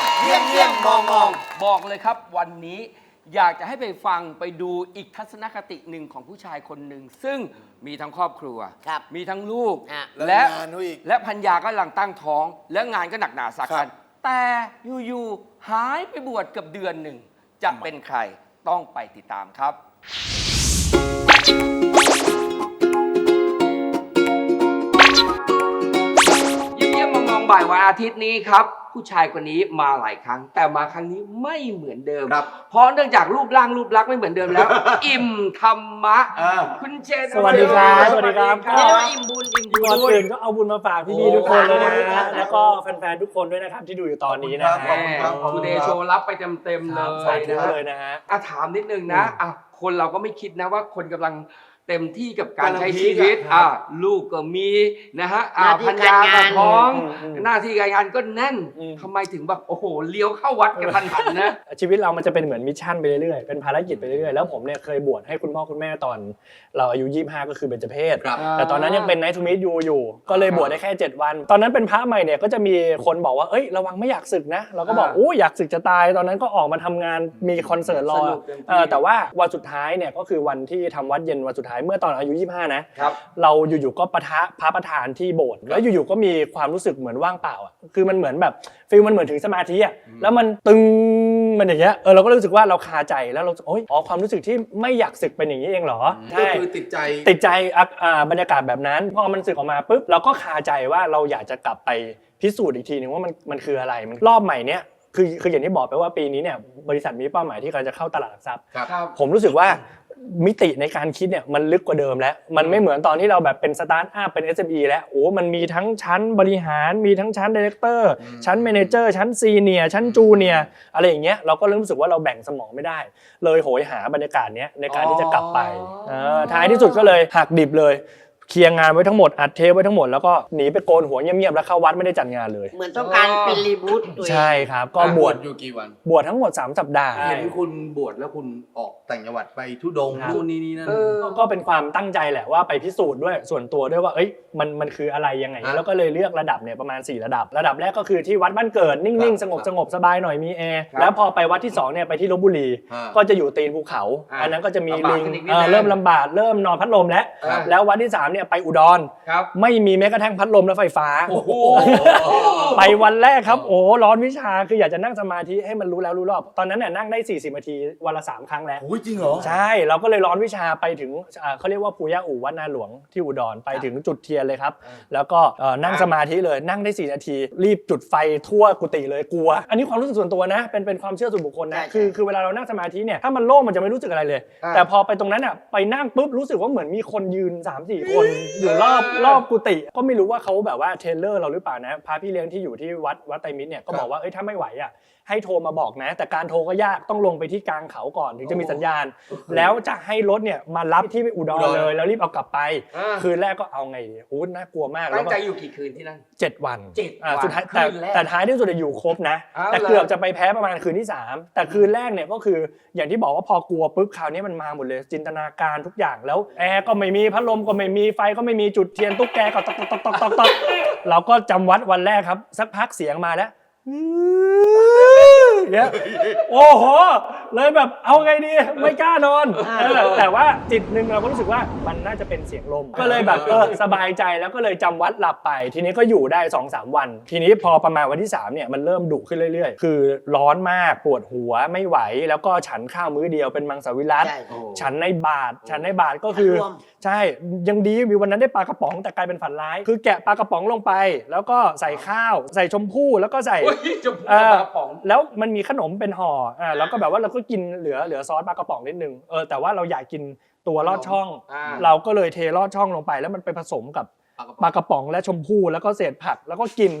งเยี่ยมเยี่ยมมองมองบอกเลยครับ วันนี้อยากจะให้ไปฟังไปดูอีกทัศนคติหนึ่งของผู้ชายคนหนึ่ง ซึ่งมีทั้งครอบครัว ครับมีทั้งลูก อะ และแล้วงานเขาอีก และพัญญาก็กำลังตั้งท้อง และงานก็หนักหนาสาครักันบแต่อยู่ ๆ หายไปบวชเกับเดือนหนึ่ง จะเป็นใครต้องไปติดตามครับ บ่ายวันอาทิตย์นี้ครับ ผู้ชายคนนี้มาหลายครั้ง แต่มาครั้งนี้ไม่เหมือนเดิม ครับเพราะเนื่องจากรูปร่างรูปลักษณ์ไม่เหมือนเดิมแล้ว อิ่มธรรมะ อ่า คุณเชนสวัสดีครับสวัสดีครับ เรียกได้ว่าอิ่มบุญอิ่มบุญก่อนอื่นก็เอาบุญมาฝากพี่ๆทุกคนเลยนะโอ้ฮะแล้วก็แฟนๆทุกคนด้วยนะครับที่ดูอยู่ตอนนี้นะขอบฮะคุณครับขอบทูคุณเดครับย์โชว์รับไปเต็มๆคเลรับสายธุนะเลยนะฮะ อะถามนิดนึงนะอะคนเราก็ไม่คิดนะว่าคนกำลัง เต็มที่กับการกำลังใช้พีคชีวิตครับอะลูกก็มีนะฮะอะหน้าที่พัญญาการก็งานท้องอืมอืมหน้าที่การงานก็แน่นอืมทำไมถึงแบบโอ้โหเลี้ยวเข้าวัดกันทันหันนะชีวิตเรามันจะเป็นเหมือนมิชชั่นไปเรื่อยๆเป็นภารกิจไปเรื่อยๆแล้วผมเนี่ยเคยบวชให้คุณพ่อคุณแม่ตอน เราอายุ 25 ก็คือเบญจเพศครับแต่ตอนนั้นยังเป็นไนท์ทูมิทยูอยู่ ก็เลยบวชได้แค่ 7 วัน ตอนนั้นเป็นพระใหม่เนี่ยก็จะมีคนบอกว่าเอ้ยระวังไม่อยากศึกนะเราก็บอกอ่าโอ้ยอยากศึกจะตายตอนนั้นก็ออกมาทำงานมีคอนเสิร์ตรอสนุกเต็มที่เออแต่ว่าวันสุดท้ายเนี่ยก็คือวันที่ทำวัดเย็นวันสุดท้ายเมื่อตอนอายุ 25 นะครับเราอยู่ๆก็ปะทะพระประธานที่โบสถ์แล้วอยู่ๆก็มีความรู้สึกเหมือนว่างเปล่าอะคือมันเหมือนแบบฟีลมันเหมือนถึงสมาธิอะแล้วมันตึงมันอย่างเงี้ยเออเราก็รู้สึกว่าเราคาใจแล้วเราโอ๊ยอ๋อความรู้สึกที่ไม่อยากศึกเป็นอย่างนี้เองเหรอก็ใช่คือติดใจ ติดใจอะอ่าบรรยากาศแบบนั้นพอมันสึกออกมาปุ๊บเราก็คาใจว่าเราอยากจะกลับไปพิสูจน์อีกทีหนึ่งว่ามันมันคืออะไรมันรอบใหม่เนี้ยคือคืออย่างที่บอกไปว่าปีนี้เนี่ยบริษัทมีเป้าหมายที่กำลังจะเข้าตลาดหลักทรัพย์ ครับครับผมรู้สึกว่า มิติในการคิดเนี่ยมันลึกกว่าเดิมแล้ว มันไม่เหมือนตอนที่เราแบบเป็นสตาร์ทอัพเป็น SME แล้วโอ้ มันมีทั้งชั้นบริหาร มีทั้งชั้นดีเลกเตอร์อืมชั้นเมเนเจอร์ ชั้นซีเนียชั้นจูเนียอะไรอย่างเงี้ย เราก็เริ่มรู้สึกว่าเราแบ่งสมองไม่ได้ เลยโหยหาบรรยากาศเนี้ยในการที่จะกลับไปอ๋อเออท้ายที่สุดก็เลยหักดิบเลย เคลียร์งานไว้ทั้งหมดอัดเทปไว้ทั้งหมดแล้วก็หนีไปโกนหัวเงียบๆแล้วเข้าวัดไม่ได้จัดงานเลย เหมือนต้องการเป็นรีบูตตัวเอง ใช่ครับ ก็บวชอยู่กี่วัน บวชทั้งหมด 3 สัปดาห์ เห็นคุณบวชแล้วคุณออกต่างจังหวัดไปทุดงค์ครับ นู่นนี่นี่นั่น เออ ก็เป็นความตั้งใจแหละว่าไปพิสูจน์ด้วยส่วนตัวด้วยว่าเอ้ยมันมันคืออะไรยังไง ฮะแล้วก็เลยเลือกระดับเนี่ยประมาณ 4 ระดับ ระดับแรกก็คือที่วัดบ้านเกิดนิ่ครังบๆสงบครับสงบสบายหน่อยมีแอร์ครับ แล้วพอไปวัดที่2เนี่ยไปที่ลบบุรี ฮะ ก็จะอยู่ตีนภูเขา อ่าอันนั้นก็จะมีลำบากลิงขึ้นอีกนิดเออนึงเริ่มลำบากเริ่มนอนพัดลมแล้วอ่าแล้ววัดที่สามเนี่ยไปอุดร ครับ ไม่มีแม้กระทั่งพัดลมและไฟฟ้า โอ้โห ไปวันแรกครับโอ้ร้อนวิชาคืออยากจะนั่งสมาธิให้มันรู้แล้วรู้รอบ ตอนนั้นเนี่ยนั่งได้ 40นาทีวันละสามครั้งแล้ว โอ้ยจริงเหรอ ใช่เราก็เลยร้อนวิชาไปถึงอ่าเขาเรียกว่าปูย่าอู่วัดนาหลวงที่อุดรไปถึงจุดเทียนเลยครับ แล้วก็เอ่อนั่งสมาธิเลยนั่งได้4นาที รีบจุดไฟทั่วกุฏิเลยกลัว อันนี้ความรู้สึกส่วนตัวนะ เป็นเป็นความเชื่อส่วนบุคคลนะใช่ใช่คือคือเวลาเรานั่งสมาธิเนี่ยถ้ามันโล่งมันจะไม่รู้สึกอะไรเลย อ่า แต่พอไปตรงนั้นอะไปนั่งปุ๊บรู้สึกว่าเหมือนมีคนยืน 3 4 คนอยู่รอบรอบกุฏิก็ไม่รู้ว่าเขาแบบว่าเทรลเลอร์เราหรือเปล่านะพระพี่เลี้ยงที่อยู่ที่วัดวัดไตรมิตรเนี่ยก็บอกว่าเอ้ยถ้าไม่ไหวอะ ให้โทรมาบอกนะ แต่การโทรก็ยากต้องลงไปที่กลางเขาก่อนถึงจะมีสัญญาณ แล้วจะให้รถเนี่ยมารับที่อุดรอุดรเลย แล้วรีบเอากลับไป อ่า คืนแรกก็เอาไงดีอู้น่ากลัวมากแล้ตั้วงก็ใจอยู่กี่คืนที่นั่น เจ็ดวันเจ็ดอ่าวันสุดท้ายแต่คืนแรกแต่ท้ายที่สุดอะอยู่ครบนะ อ้าวแต่เหรอ เกือบจะไปแพ้ประมาณคืนที่3แต่คืนแรกเนี่ยก็คืออย่างที่บอกว่าพอกลัวปุ๊บคราวนี้มันมาหมดเลยจินตนาการทุกอย่างแล้วแอร์ก็ไม่มีพัดลมก็ไม่มีไฟก็ไม่มีจุดเทียนตุ๊กแกก็ตอกตอกตอกตอกตอกตอกเราก็จำวัดวันแรกครับ สักพักเสียงมาแล้ว เนี่ยโอ้โห เลยแบบเอาไงดีไม่กล้านอนเออแต่ว่าจิตหนึ่งเราก็รู้สึกว่ามันน่าจะเป็นเสียงลม ก็เลยแบบเออสบายใจแล้วก็เลยจำวัดหลับไป ทีนี้ก็อยู่ได้2อสวัน ทีนี้พอประมาณวันที่3เนี่ยมันเริ่มดุขึ้นเรื่อยๆ คือร้อนมากปวดหัวไม่ไหว แล้วก็ฉันข้าวมื้อเดียวเป็นมังสวิรัต ใช่ ฉันในบาทฉันในบาทก็คือฉันรวม ใช่ยังดีมีวันนั้นได้ปลากระป๋องแต่กลายเป็นฝันร้าย คือแกะปลากระป๋องลงไป แล้วก็ใส่ข้าว ใส่ชมพู่แล้วก็ใส่โอ้ยจมูกเออกระป๋อง แล้วมันมีขนมเป็นห่ออ่าแล้วก็แบบว่าเราก็กินเหลือเหลือซอสปลากระป๋องนิดนึงเออแต่ว่าเราอยากกินตัวลอดช่อง อ่า เราก็เลยเทลอดช่องลงไป แล้วมันไปผสมกับปลากระป๋องและชมพู่แล้วก็เศษผักแล้วก็กิน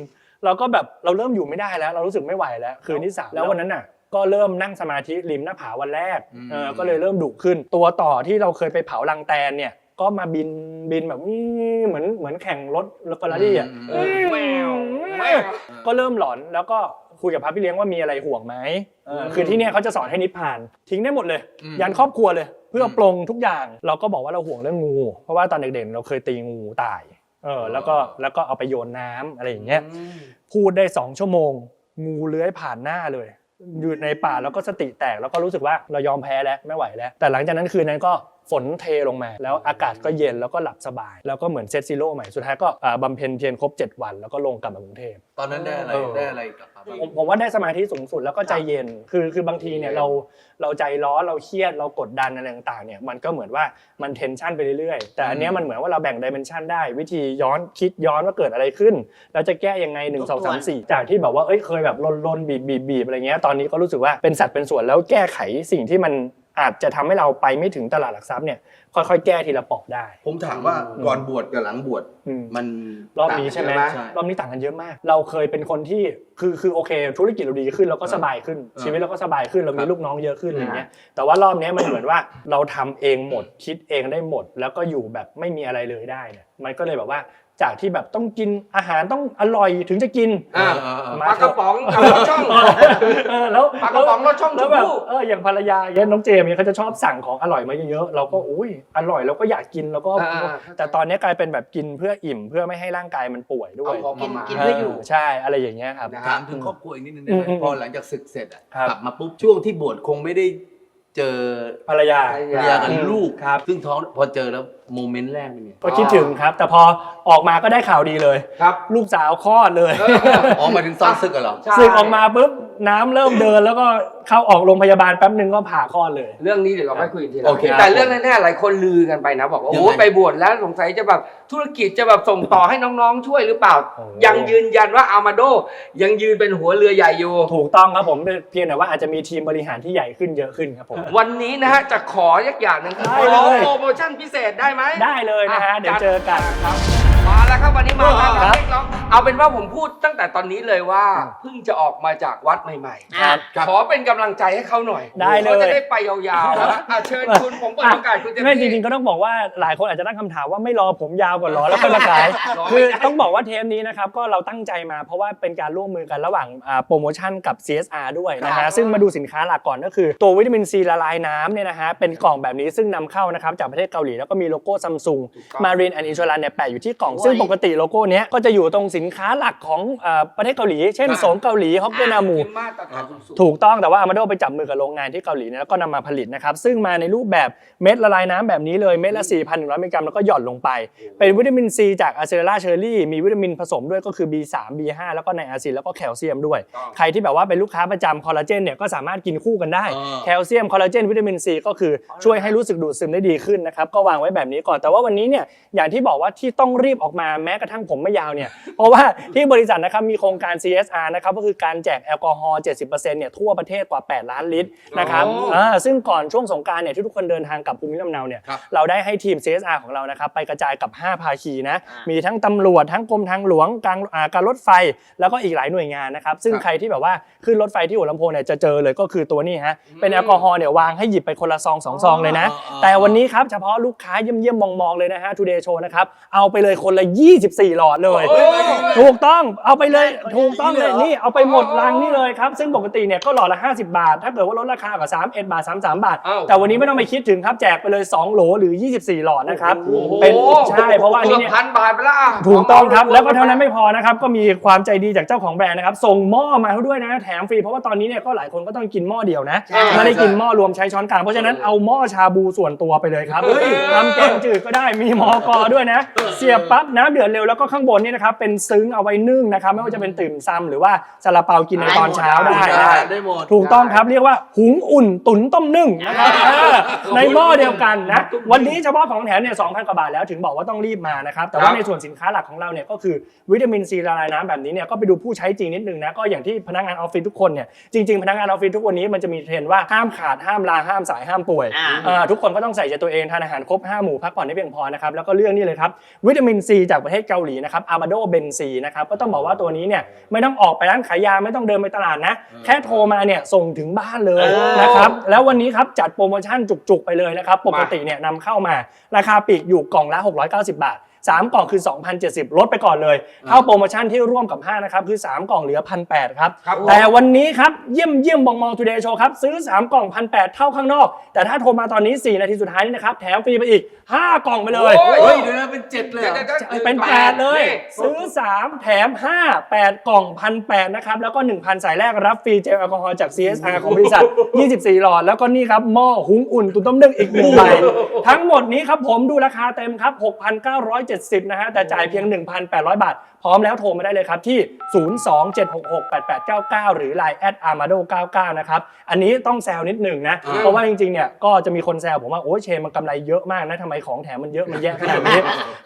เราก็แบบเราเริ่มอยู่ไม่ได้แล้ว เรารู้สึกไม่ไหวแล้ว คืนที่สามแล้ววันนั้นน่ะ ก็เริ่มนั่งสมาธิริมหน้าผาวันแรกอืมเออก็เลยเริ่มดุขึ้น ตัวต่อที่เราเคยไปเผาลังแตนเนี่ยก็มาบินบินแบบอื้อเหมือนเหมือนแข่งรถรถเฟอร์รารี่อะ อืมเออแววแววก็เริ่มหลอนแล้วก็ คุยกับพระพี่เลี้ยงว่ามีอะไรห่วงไหมเออคือที่เนี่ยเขาจะสอนให้นิพพาน ทิ้งได้หมดเลย อืม ยันครอบครัวเลย เพื่อปลงทุกอย่าง เราก็บอกว่าเราห่วงเรื่องงู เพราะว่าตอนเด็กๆเราเคยตีงูตายเออแล้วก็แล้วก็เอาไปโยนน้ำอะไรอย่างเงี้ย พูดได้สองชั่วโมง งูเลื้อยผ่านหน้าเลยอยู่ในป่าแล้วก็สติแตกแล้วก็รู้สึกว่าเรายอมแพ้แล้วไม่ไหวแล้ว แต่หลังจากนั้นคืนนั้นก็ ฝนเทลงมา แล้วอากาศก็เย็นแล้วก็หลับสบาย แล้วก็เหมือนเซตซีโร่ใหม่ สุดท้ายก็อ่าบำเพ็ญเพียรครบ 7 วัน แล้วก็ลงกลับมากรุงเทพ ตอนนั้นได้อะไรเออ ได้อะไรกลับมาบ้าง ผมผมว่าได้สมาธิสูงสุดแล้วก็ใจเย็น คือคือบางทีเนี่ยเราเราใจร้อนเราเครียดเรากดดันอะไรต่างๆเนี่ยมันก็เหมือนว่ามันเทนชันไปเรื่อยๆ แต่อันเนี้ยมันเหมือนว่าเราแบ่งดิเมนชันได้ วิธีย้อนคิดย้อนว่าเกิดอะไรขึ้น เราจะแก้ยังไง 1 2 3 4 จากที่แบบว่าเอ้ยเคยแบบลนลนบีบบีบบีบอะไรเงี้ยตอนนี้ก็รู้สึกว่าเป็นสัดเป็นส่วนแล้วแก้ไขสิ่งที่มัน อาจจะทำให้เราไปไม่ถึงตลาดหลักทรัพย์เนี่ยค่อยๆ แก้ทีละเปอกได้ ผมถามว่าก่อนบวชกับหลังบวชอืมมันรอบนี้ใช่ไหมต่างกันเยอะรอบนี้ต่างกันเยอะมาก เราเคยเป็นคนที่คือคือโอเค ธุรกิจเราดีขึ้นเราก็สบายขึ้นเออชีวิตเราก็สบายขึ้นเรามีครับลูกน้องเยอะขึ้นอะไรเงี้ยแต่ว่ารอบนี้มันเหมือนว่าเราทำเองหมดคิดเองได้หมด แล้วก็อยู่แบบไม่มีอะไรเลยได้เนี่ยมันก็เลยแบบว่า จากที่แบบต้องกินอาหารต้องอร่อยถึงจะกิน อ่าเออเออปลากระป๋องกับรถช่องเออแล้วปลากระป๋องรสช่องแล้วแบบชมพู่เอออย่างภรรยาเนี่ยน้องเจมส์เนี่ยเขาจะชอบสั่งของอร่อยมาเยอะๆเราก็อุ้ยอร่อยเราก็อยากกินแล้วก็ อ่า แต่ตอนนี้กลายเป็นแบบกินเพื่ออิ่มเพื่อไม่ให้ร่างกายมันป่วยด้วยเอาพอกินมากินเพื่ออยู่ ใช่อะไรอย่างเงี้ยครับ นะ ถามถึงครอบครัวอีกนิดนึงได้อืไหมมอืมพอหลังจากศึกเสร็จอะครับ กลับมาปุ๊บช่วงที่บวชคงไม่ได้ เจอภรรยา ภรรยากับอืมลูกครับ ซึ่งท้องพอเจอแล้วโมเมนต์แรกเป็นไงก็คิดถึงครับ แต่พอออกมาก็ได้ข่าวดีเลย ครับ ลูกสาวคลอดเลย อ๋อหมายถึงตอนศึกกันเหรอ ใช่ สึกออกมาปุ๊บ น้ำเริ่มเดินแล้วก็เข้าออกโรงพยาบาลแป๊บนึงก็ผ่าคลอดเลย เรื่องนี้เดี๋ยวเราค่อยคุยกันทีหลัโองเคแต่เรื่องแน่ๆหลายคนลือกันไปนะ บอกว่ายังโอ้ไง ไปบวชแล้วสงสัยจะแบบธุรกิจจะแบบส่งต่อให้น้องๆช่วยหรือเปล่า โอ้ ยังยืนยันว่าอามาโด ยังยืนเป็นหัวเรือใหญ่อยู่ ถูกต้องครับผมเพียงแต่ว่าอาจจะมีทีมบริหารที่ใหญ่ขึ้นเยอะขึ้นครับผม วันนี้นะฮะจะขอยักอย่างหนึ่งคือได้ขเลอยโปรโมชั่นพิเศษได้ไหมได้เลยนะฮะอะเดี๋ยวเจอกัน ครับ มาแล้วครับวันนี้มาแล้วครับเรียกร้องเอาเป็นว่าผมพูดตั้งแต่ตอนนี้เลยว่าเพิ่งจะออกมาจากวัดใหม่ครับๆขอเป็นกำลังใจให้เขาหน่อยได้เลยเขาจะได้ไปยาวๆนะอะเชิญคุณผมเปิดโอกาสคุณเต็มไม่จที่ ริงๆก็ต้องบอกว่าหลายคนอาจจะตั้งคำถามว่าไม่รอผมยาวก่อนเหรอแล้วค่อยมาขาย รอไม่ได้ คือต้องบอกว่าเทปนี้นะครับก็เราตั้งใจมาเพราะว่าเป็นการร่วมมือกันระหว่างอ่าโปรโมชั่นกับ CSR ด้วยนะครัฮะบ ซึ่งมาดูสินค้าหลักก่อนก็คือ ตัววิตามินซีละลายน้ำเนี่ยนะฮะเป็นกล่องแบบนี้ซึ่งนำเข้านะครับจากประเทศเกาหลีแล้วก็มีโลโก้ซัมซุงมารินแอนด์อินชลันเนี่ยแปะอยู่ที่กล่องซึ่งปกติโลโก้เนี้ยก็จะอยู่ตรงสินค้าหลักของอ่าประเทศเกาหลี เช่นโสมเกาหลีฮอกเกนามูที่มาตรฐานสูงๆถูกต้องแต่ว่าอามาโดไปจับมือกับโรงงานที่เกาหลีเนี่ยแล้วก็นำมาผลิตนะครับ ซึ่งมาในรูปแบบเม็ดละลายน้ำแบบนี้เลยเม็ดละ 4,100 มิลลิกรัมแล้วก็หย่อนลงไป เป็นวิตามินซีจากอะเซเรล่าเชอร์รี่ มีวิตามินผสมด้วยก็คือ B3 B5 แล้วก็ไนอาซินแล้วก็แคลเซียมด้วยต้องใครที่แบบว่าเป็นลูกค้าประจำคอลลาเจนเนี่ยก็สามารถกินคู่กันได้อ่าแคลเซียมคอลลาเจนวิตามินซีก็คือช่วยให้รู้สึกดูดซึมได้ดีขึ้นนะครับก็วางไว้แบบนี้ก่อนแต่ว่าวันนี้เนี่ยอย่างที่บอกว่าที่ต้องรีบออกมาแม้กระทั่งผมไม่ยาวเนี่ย เพราะว่าที่บริษัทนะครับมีโครงการ CSR นะครับก็คือการแจกแอลกอฮอล์70%เนี่ยทั่วประเทศกว่า 8 ล้านลิตรนะครับโอ้ อ่าซึ่งก่อนช่วงสงกรารเนี่ยที่ทุกคนเดินทางกลับภูมิลำเนาเนี่ยครับเราได้ให้ทีม CSR ของเรานะครับไปกระจายกับ 5 ภาคีนะอ่ามีมีทั้งตำรวจทั้งกรมทางหลวงการอ่าการรถไฟแล้วก็อีกหลายหน่วยงานนะครับซึ่งครับ ใครที่แบบว่าขึ้นรถไฟที่หัวลำโพงเนี่ยจะเจอเลยก็คือตัวนี้ฮะเป็นแอลกอฮอล์เนี่ยวางให้หยิบไปคนละซองสองซองเลยนะอ๋อแต่วันนี้ครับเฉพาะลูกค้าเยี่ยมๆมองๆเลยนะฮะ Today Show นะครับเอาไปเลยคนละ24 หลอดเลยโอ้ถูกต้องเอาไปเลยถูกต้องเลยอย่างนี้เหรอนี่เอาไปหมดลังนี่เลยครับ ซึ่งปกติเนี่ยก็หลอดละ 50 บาท ถ้าเกิดว่าลดราคากับ3 1บาท33 บาทอ้าวแต่วันนี้ไม่ต้องไปคิดถึงครับแจกไปเลย 2 โหลหรือ 24 หลอดนะครับโอ้โหเป็นใช่เพราะว่าอันนี้กืเนี่อบยพันบาทไปและอะถูกต้องครับแล้วก็เท่านั้นไม่พอนะครับก็มีความใจดีจากเจ้าของแบรนด์นะครับส่งหม้อมาให้ด้วยนะแถมฟรีเพราะว่าตอนนี้เนี่ยก็หลายคนก็ต้องกินหม้อเดียวนะใช่ไม่ได้กินหม้อรวมใช้ช้อนกลางเพราะฉะนั้นเอาหม้อชาบูส่วนตัวไปเลยครับเฮ้ยทำแกงจืดก็ได้มีหมอกอด้วยนะ เสียบปั๊บน้ำเดือดเร็วแล้วก็ข้างบนนี่นะครับเป็นซึ้งเอาไว้นึ่งนะครับไม่ว่าจะเป็นตื่มซำหรือว่าซาลาเปากินในตอนเช้าได้ได้นะได้หมด ถูกต้องครับเรียกว่าหุงอุ่นตุ๋นต้มนึ่งนะครับเออในหม้อเดียวกันนะวันนี้เฉพาะของแถมเนี่ย2,000กว่าบาทแล้วถึงบอกว่าต้องรีบมานะครับแต่ว่าในส่วนสินค้าหลักของเราเนี่ยก็คือวิตามินซีละลายน้ำแบบนี้เนี่ยก็ไปดูผู้ใช้จริงนิดนึงนะก็อย่างที่พนักงานออฟฟิศทุกคนเนี่ยจริงๆพนักงานออฟฟิศทุกวันนี้มันจะมีเทรนด์ว่าห้ามขาดห้ามลาห้ามสายห้ามป่วยอ่า เอ่อทุกคนก็ต้องใส่ใจตัวเองทานอาหารครบ5หมู่พักผ่อนให้เพียงพอนะครับแล้วก็เรื่องนี้เลยครับวิตามินซีจากประเทศเกาหลีนะครับอามาโดเบนซีนะครับก็ต้องบอกว่าตัวนี้เนี่ยไม่ต้องออกไปร้านขายยาไม่ต้องเดินไปตลาดนะ แค่โทรมาเนี่ยส่งถึงบ้านเลยโอ้นะครับแล้ววันนี้ครับจัดโปรโมชั่นจุกๆไปเลยนะครับปกติเนี่ยนำเข้ามาราคาปลีกอยู่กล่องละ 690 บาท 3 กล่องคือ 2,070 ลดไปก่อนเลย เข้าโปรโมชั่นที่ร่วมกับห้างนะครับคือ 3 กล่องเหลือ 1,800 ครับ ครับแต่วันนี้ครับเยี่ยมเยี่ยมบองมองทูเดย์โชว์ครับ ซื้อ 3 กล่อง 1,800 เท่าข้างนอก แต่ถ้าโทรมาตอนนี้ 4 นาทีสุดท้ายนี่นะครับ แถมฟรีไปอีก 5 กล่องไปเลย โอ้ยเฮ้ยเดี๋ยวนะเป็นเจ็ดเลยเหรอ เป็น 8 เลย ซื้อ 3 แถม 5 8 กล่อง 1,800 นะครับ แล้วก็ 1,000 สายแรกรับฟรีเจลแอลกอฮอล์จาก CSR ของบริษัท 24 หลอด แล้วก็นี่ครับ หม้อหุงอุ่นตุ๋นต้มนึ่งอีกหนึ่งใบทั้งหมดนี้ครับผมดูราคาเต็มครับ 6,970 170 นะฮะแต่จ่ายเพียง 1,800 บาทพร้อมแล้วโทรมาได้เลยครับที่ 027668899 หรือ Line แอด armado 99นะครับอันนี้ต้องแซวนิดหนึ่งนะอ่าเพราะว่าจริงๆเนี่ยก็จะมีคนแซวผมว่าโอ้ยเชนมันกำไรเยอะมากนะทำไมของแถมมันเยอะมันแยะขนาดนี้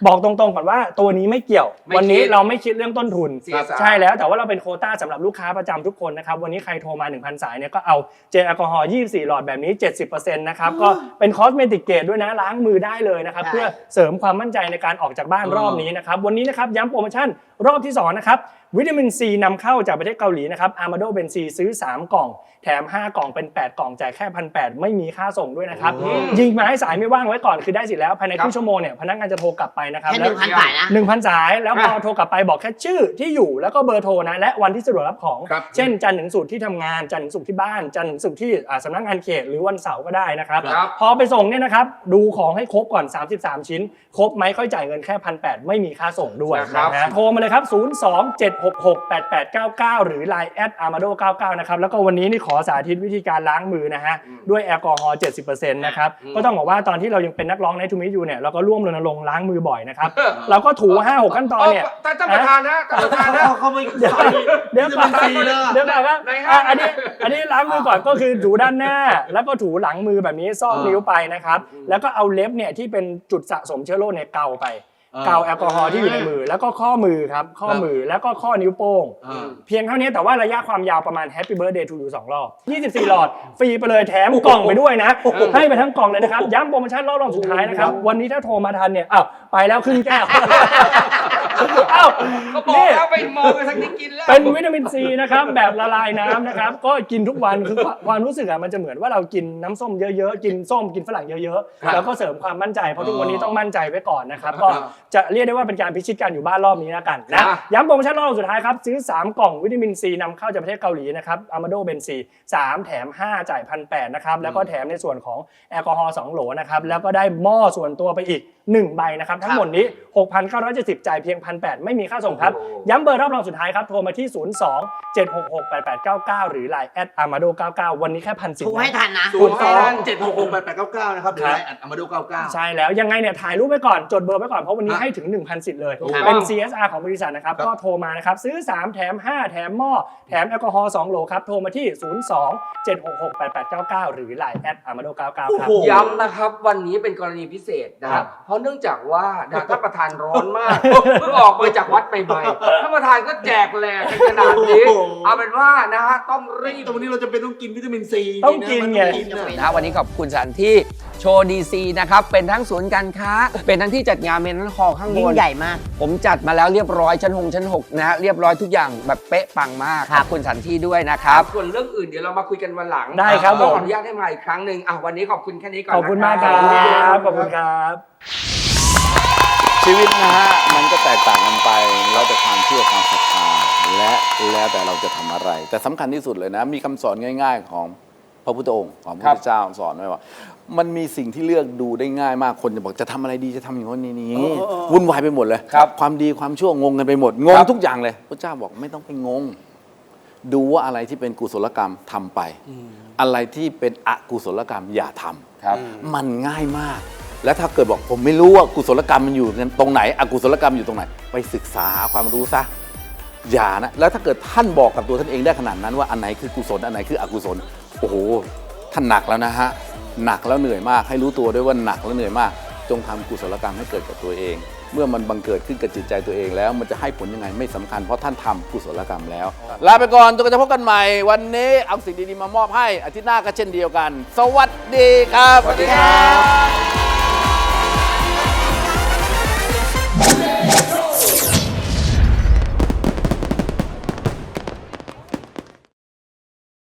บอกตรงๆก่อนว่าตัวนี้ไม่เกี่ยว ไม่วันนี้คิดเราไม่คิดเรื่องต้นทุน CSR ใช่แล้วแต่ว่าเราเป็นโควต้าสำหรับลูกค้าประจำทุกคนนะครับ วันนี้ใครโทรมา 1,000 สายเนี่ยก็เอาเจลแอลกอฮอล์24 หลอดแบบนี้ 70%นะครับ ก็เป็นคอสเมติกเกรดด้วยนะล้างมือได้เลยนะครับใช่เพื่อเสริมความมั่นใจในการออกจากบ้านอืมรอบนี้นะครับ วันนี้นะครับย้ำโปรโมชั่น รอบที่2นะครับ วิตามินซีนำเข้าจากประเทศเกาหลีนะครับอาร์มาโดเบนซีซื้อ 3 กล่อง แถม 5 กล่องเป็น 8 กล่องจ่ายแค่พันแไม่มีค่าส่งด้วยนะครับอืมยิงมาให้สายไม่ว่างไว้ก่อนคือได้สิทธิ์แล้ว ภายในคครับรึ่งชั่วโมงเนี่ยพนักงานจะโทรกลับไปนะครับแค่หแล้วนึ่งพันบาทนะหนึ่งพันสายแล้วพออะโทรกลับไปบอกแค่ชื่อที่อยู่แล้วก็เบอร์โทรนะและวันที่สะดวกรับของครับเช่น จันทร์ถึงศุกร์ที่ทำงานจันทร์ถึงศุกร์ที่บ้านจันทร์ถึงศุกร์ที่อ่าสำนักงานเขตหรือวันเสาร์ก็ได้นะครับครับพอไปส่งเนี่ยนะครับดูของให้ครบก่อน 33 ชิ้น ครบไหมค่อยจ่ายเงินแค่พันแไม่มีค่าส่งด้วยครับนะฮะโทรมาเลยครับ027668899 หรือ Line แอด armado 99นะครับแล้วก็วันนี้นี่ขอสาธิตวิธีการล้างมือนะฮะด้วยแอลกอฮอล์70%นะครับอืมก็ต้องบอกว่าตอนที่เรายังเป็นนักร้องในทูมิยูเนี่ยเราก็ร่วมรณรงค์ล้างมือบ่อยนะครับเราก็ถู5 6ขั้นตอนเนี่ยท่านท่านประธานนะท่านประธานนะเขาเขาไม่เดี๋ยวเดี๋ยวก่อนวิตามินซีเลยเดี๋ยวก่อนครับไหนฮะอะอันนี้อันนี้ล้างมือก่อนก็คือถูด้านหน้า แล้วก็ถูหลังมือแบบนี้ซอกอ่านิ้นิ้วไปนะครับแล้วก็เอาเล็บเนี่ยที่เป็นจุดสะสมเชื้อโรคเนี่ยเกาไปเกาแอลกอฮอล์ที่อยู่ในมือ แล้วก็ข้อมือครับ ข้อมือแล้วก็ข้อนิ้วโป้งอ่าเพียงเท่านี้แต่ว่าระยะความยาวประมาณ Happy Birthday to you สองรอบ 24 หลอด ฟรีไปเลยแถมกล่องไปด้วยนะ ให้ไปทั้งกล่องเลยนะครับ ย้ำโปรโมชั่นรอบรองสุดท้ายนะครับ วันนี้ถ้าโทรมาทันเนี่ยอ้าว ไปแล้วครึ่งแก้วอ้าวก็บอกนี่แล้วไปมองกันสักนิดกินแล้ว เป็นวิตามินซีนะครับแบบละลายน้ำนะครับ ก็กินทุกวันคือความรู้สึกอะมันจะเหมือนว่าเรากินน้ำส้มเยอะๆ กินส้มกินฝรั่งเยอะครับๆแล้วก็เสริมความมั่นใจเพราะทุกวันนี้อ๋อต้องมั่นใจไว้ก่อนนะครับครัก็บจะเรียกได้ว่าเป็นการพิชิตการอยู่บ้านรอบนี้แล้วกันนะ ย้ำโปรโมชั่นรอบสุดท้ายครับ ซื้อ 3 กล่องวิตามินซีนำเข้าจากประเทศเกาหลีนะครับอามาโดเบนซี3แถม 5 จ่ายพันแนะครับแล้วก็แถมในส่วนของแอลกอฮอล์2โหลนะครับแล้วก็ได้หม้อส่วนตัวไปอีก 1 ใบนะครับทั้งหมดนี้ 6,970 จ่ายเพียง 1,800 ไม่มีค่าส่งครับ ย้ำเบอร์รอบรองสุดท้ายครับ โทรมาที่ 02 766 8899 หรือ Line แอด armado 99วันนี้แค่พันสิบ ถูกให้ทันนะ ศูนย์สองเจ็ดหกหกแปดแปดเก้าเก้านะครับหรือไลน์อัดอามาดูเก้าเก้า ใช่แล้วยังไงเนี่ยถ่ายรูปไว้ก่อนจดเบอร์ไว้ก่อนเพราะวันนี้ครับให้ถึง 1,000สิทธิ์เลยถูกต้องเป็น CSR ของบริษัทนะครับครับก็โทรมานะครับซื้อ 3 แถม 5 แถมหม้อแถมแอลกอฮอล์2โหลครับ โทรมาที่ 02 766 8899 หรือ Line แอด armado 99ครับโอ้โหย้ำนะครับวันนี้เป็นกรณีพิเศษนะครับ เพราะเนื่องจากว่าท่านประธานร้อนมากเพิ่งออกมาจากวัดใหม่ๆท่านประธานก็แจกแหลกกันขนาดนี้โอ้โหเอาเป็นว่านะฮะต้องรีบแต่วันนี้เราจะเป็นต้องกินวิตามินซีต้องกินไงมัต้องกินนะนะวันนี้ขอบคุณสถานที่โชว์ดีซีนะครับ เป็นทั้งศูนย์การค้า เป็นทั้งที่จัดงานเมนทั้งคอข้างบยิ่งนใหญ่มาก ผมจัดมาแล้วเรียบร้อยชั้นหงชั้นหกนะฮะเรียบร้อยทุกอย่างแบบเป๊ะปังมากครัขบอบคุณสถานที่ด้วยนะครับส่วนเรื่องอื่นเดี๋ยวเรามาคุยกันวันหลังได้ครับก็ขผอมอนุญาตให้มาอีกครั้งหนึ่งอะวันนี้ขอบคุณแค่นี้ก่อนขอบคุณมากคนะรับขอบคุณครับ ชีวิตนะฮะมันก็แตกต่างกันไปแล้วแต่ความเชื่อความศรัทธาและแล้วแต่เราจะทำอะไร แต่สำคัญที่สุดเลยนะ มีคำสอนง่าย ๆ ของพระพุทธองค์ของพระพุทธเจ้าสอนไว้ว่า มันมีสิ่งที่เลือกดูได้ง่ายมากคนจะบอกจะทำอะไรดีจะทำอย่างนี้นนี้วุ่นวายไปหมดเลยครับความดีความชั่วงงกันไปหมดงงทุกอย่างเลยพระเจ้าบอกไม่ต้องไปงง ดูว่าอะไรที่เป็นกุศลกรรมทำไป อะไรที่เป็นอกุศลกรรมอย่าทำครับ มันง่ายมาก แล้วถ้าเกิดบอกผมไม่รู้ว่ากุศลกรรมมันอยู่ตรงไหนอกุศลกรรมอยู่ตรงไหน ไปศึกษาหาความรู้ซะอย่านะแล้วถ้าเกิดท่านบอกกับตัวท่านเองได้ขนาดนั้นว่าอันไหนคือกุศลอันไหนคืออกุศลโอ้โหท่านหนักแล้วนะฮะหนักแล้วเหนื่อยมาก ให้รู้ตัวด้วยว่าหนักแล้วเหนื่อยมาก จงทำกุศลกรรมให้เกิดกับตัวเอง เมื่อมันบังเกิดขึ้นกับจิตใจตัวเองแล้ว มันจะให้ผลยังไงไม่สำคัญเพราะท่านทำกุศลกรรมแล้วลาไปก่อนจนกว่าจะพบกันใหม่ วันนี้เอาสิ่งดีๆมามอบให้อาทิตย์หน้าก็เช่นเดียวกัน สวัสดีครับสวัสดีครับ